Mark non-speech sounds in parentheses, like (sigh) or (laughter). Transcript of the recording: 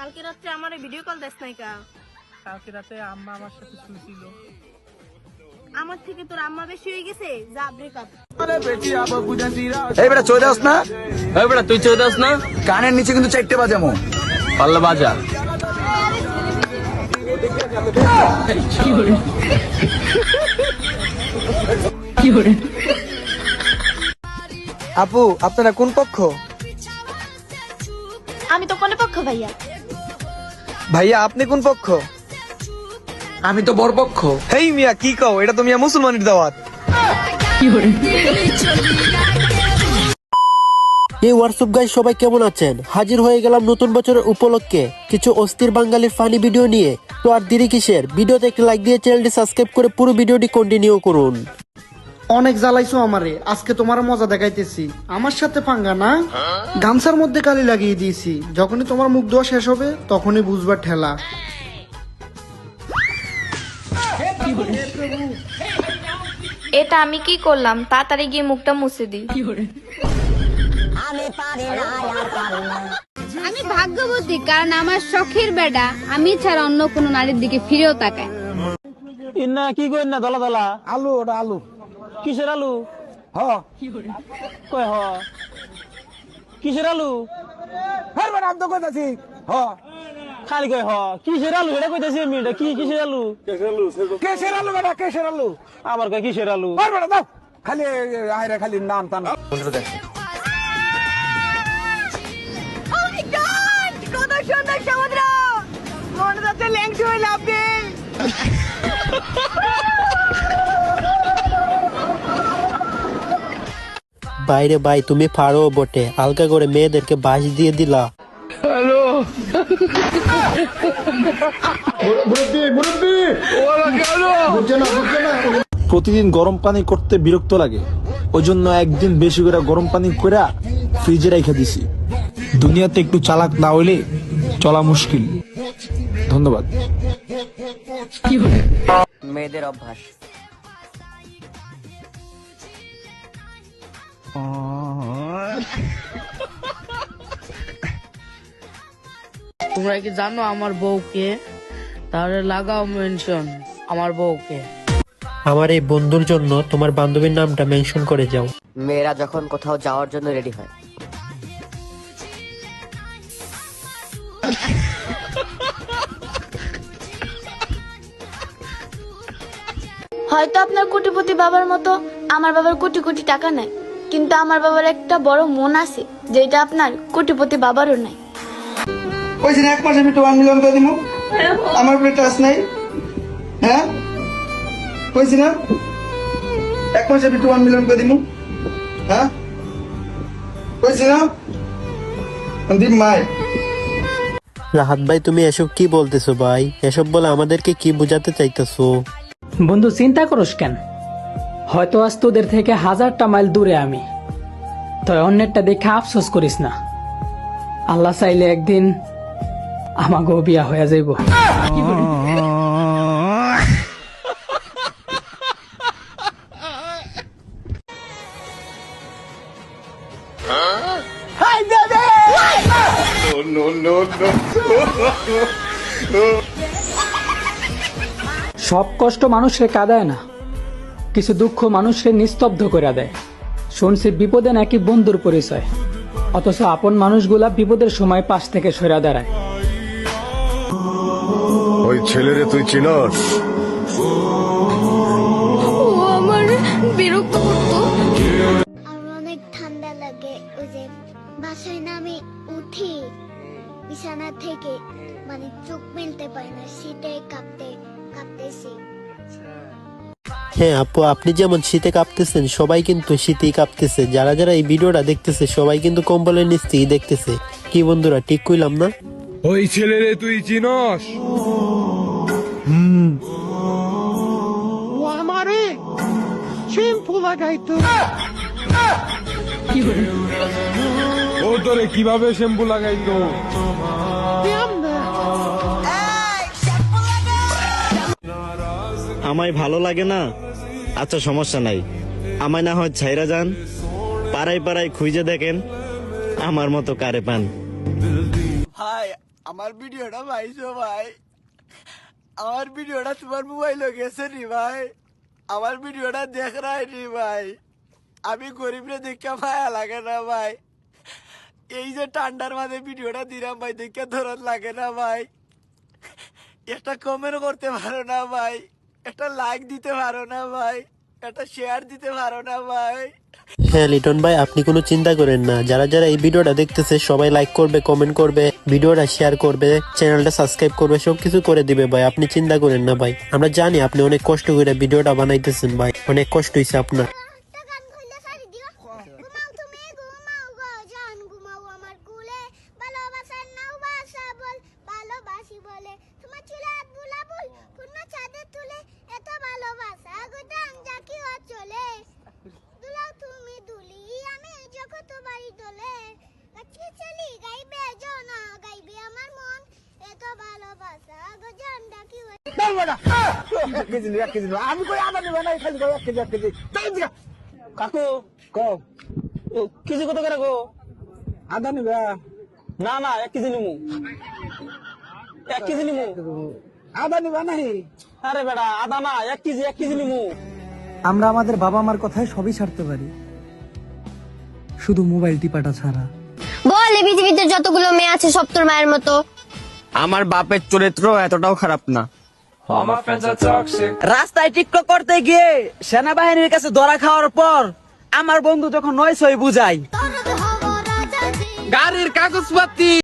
কালকে রাত্রে আমার ভিডিও কল দেস নাই কা? কালকে রাতে আম্মা আমার সাথে শুয়েছিল। আমার থেকে তোর আম্মা বেশি হয়ে গেছে? যা ব্রেকআপ এই বেটা চলে যাস না? এই বেটা তুই চৌদাস না? কানের নিচে কিন্তু চারটে বাজামো পাল্লা বাজা। আপু আপনারা কোন পক্ষ? আমি তো কোন পক্ষ ভাইয়া? ভাইয়া আপনি কোন পক্ষ? আমি তো বরপক্ষ হেই মিয়া কি কও? এটা তো মিয়া মুসলমানের দাওয়াত। এই হোয়াটসঅ্যাপ গাইজ সবাই কেমন আছেন? হাজির হয়ে গেলাম নতুন বছরের উপলক্ষে। কিছু অস্থির বাঙালির ফানি ভিডিও নিয়ে। তো আর দেরি কিসের? ভিডিওতে একটি লাইক দিয়ে চ্যানেলটি সাবস্ক্রাইব করে পুরো ভিডিওটি কন্টিনিউ করুন। অনেক জ্বালাইছো আমারে। আজকে তোমার মজা দেখাইতেছি। আমার সাথে পাঙ্গা না? গামছার মধ্যে কালি লাগিয়ে দিয়েছি। যখনই তোমার মুখ ধোয়া শেষ হবে তখনই বুঝবার ঠেলা। এটা আমি কি করলাম? তাড়াতাড়ি গিয়ে মুখটা মুছে দিই। আমি ভাগ্যবতী কারণ আমার শখের বেডা আমি ছাড়া অন্য কোনো নারীর দিকে ফিরেও তাকায়। কি করেন না? দলা দলা। আলু ওটা আলু। কিসের আলু? হ। কয় হ? কিসের আলু? হ্যাঁ আমি তো কইতাছি হ। খালি কয় হ? কিসের আলু? এটা কইতাছি আমি এটা কি কিসের আলু? কেসের আলু? বেটা কেসের আলু? আবার কয় কিসের আলু? আর বেটা দাও। খালি আইরে খালি নাম টান। কত সুন্দর সমুদ্র! মনে যাচ্ছে ল্যাংটি হয়ে লাভ (laughs) বাইরে ভাই তুমি পারো বটে। হালকা করে মেয়েদেরকে বাস দিয়ে দিলা। প্রতিদিন গরম পানি করতে বিরক্ত লাগে। ওই জন্য একদিন বেশি করে গরম পানি করে ফ্রিজে রেখে দিছি। দুনিয়াতে একটু চালাক না হইলে চলা মুশকিল। ধন্যবাদ। মেয়েদের অভ্যাস। তোমরা কি জানো আমার বউকে? তাহলে লাগাও মেনশন আমার বউকে। আমার এই বন্ধুর জন্য তোমার বান্ধবীর নামটা মেনশন করে যাও। মেয়েরা যখন কোথাও যাওয়ার জন্য রেডি হয়। হয়তো আপনার কোটিপতি বাবার মতো আমার বাবার কোটি কোটি টাকা নাই কিন্তু আমার বাবার একটা বড় মন আছে যেটা আপনার কোটিপতি বাবারও নাই। ওই যে এক মাসে আমি করে দিব। আমার উপরে টাচ নাই। হ্যাঁ? কইছি না এক মাসে আমি করে দিব। হ্যাঁ? কইছি না দিব মাই। রাহাত ভাই তুমি এসব কি বলতেছো ভাই? এসব বলে আমাদেরকে কি বোঝাতে চাইতেছো? বন্ধু চিন্তা করোস কেন? হয়তো আজ তোদের থেকে হাজারটা মাইল দূরে আমি। তো অন্যেরটা দেখে আফসোস করিস না। আল্লাহ চাইলে একদিন আমাকেও বিয়া হয়ে যাইব। সব কষ্ট মানুষের কাঁদায় না। কিছু দুঃখ মানুষকে নিস্তব্ধ করে দেয়। শুনছি বিপদে নাকি বন্ধুর পরিচয়। অথচ আপন মানুষগুলা বিপদের সময় পাশ থেকে সরা দাঁড়ায়। ওই ছেলেরে তুই চিনস? আমার বিরক্ত করতো। আমার অনেক ঠান্ডা লাগে ওই যে বাসায় না আমি উঠি বিছানা থেকে মানে চোখ মেলতে পারি না শীতে কাঁপতে কাঁপতেছি। হ্যাঁ আপু আপনি যেমন শীতে কাঁপতেছেন সবাই কিন্তু শীতেই কাঁপতেছে। যারা যারা এই ভিডিওটা দেখতেছে সবাই কিন্তু কম্বলের নিচ থেকেই দেখতেছে। কি বন্ধুরা ঠিক কইলাম না? ওই ছেলেরে তুই চিনস? আমারে শ্যাম্পু লাগাইতো ও তোরে কীভাবে শ্যাম্পু লাগাইতো? আমায় ভালো লাগে না? আচ্ছা সমস্যা নাই। আমায় না হয় ছাইরা যান, পাড়ায় পাড়ায় খুঁজে দেখেন, আমার মতো কারে পান। হাই, আমার ভিডিওটা পাইছো ভাই? আমার ভিডিওটা তোমার মোবাইলে গেছে নি ভাই? আমার ভিডিওটা দেখ নি ভাই? আমি গরিবরে দেখে মায়া লাগে না ভাই। এই যে ঠান্ডার মাঝে ভিডিওটা দিলাম ভাই, দেখে ধরত লাগে না ভাই। একটা কমেন্ট করতে পারো না ভাই। একটা লাইক দিতে পারো না ভাই। একটা শেয়ার দিতে পারো না ভাই। হ্যাঁ লিটন ভাই, আপনি কোনো চিন্তা করেন না। যারা যারা এই ভিডিওটা দেখতেছে, সবাই লাইক করবে কমেন্ট করবে, ভিডিওটা শেয়ার করবে চ্যানেলটা সাবস্ক্রাইব করবে, সবকিছু করে দিবে ভাই। আপনি চিন্তা করেন না ভাই। আমরা জানি আপনি অনেক কষ্ট করে ভিডিওটা বানাইতেছেন ভাই। অনেক কষ্ট হয়েছে আপনার একটা গান খুললে সারি দিও ঘুমাও তুমি ঘুমাও গো জান ঘুমাও আমার কুলে ভালোবাসার নাও বাসা বল ভালোবাসি বলে তোমার চুলে হাত বুলাবুল পূর্ণ ছাদে তুলে এত ভালোবাসা গো ডান জাকি চলে। দুলাও তুমি দুলি আমি জগত বাড়ি দোলে। গাছি চলি গাইবে জনা গাইবে আমার মন এত ভালোবাসা গো জান ডাকি আমি কই আদা নেবে না খালি কই এক কেজি এক কেজি। কাকু কও কেজি কত করে গো? আদা নেবে। না না এক কেজি নিমু। এক কেজি নিমু। আদা নেবে নাই আরে বেটা আদা না এক কেজি এক কেজি নিমু। আমরা আমাদের বাবা মার কথায় সবই ছাড়তে পারি। শুধু মোবাইল টিপাটা ছাড়া। বল এই পৃথিবীতে যতগুলো মেয়ে আছে সব তোর মায়ের মতো। আমার বাপের চরিত্র এতটাও খারাপ না। রাস্তায় টিকটক করতে গিয়ে সেনাবাহিনীর কাছে ধরা খাওয়ার পর আমার বন্ধু যখন নয় সই বুঝাই গাড়ির কাগজপাতি।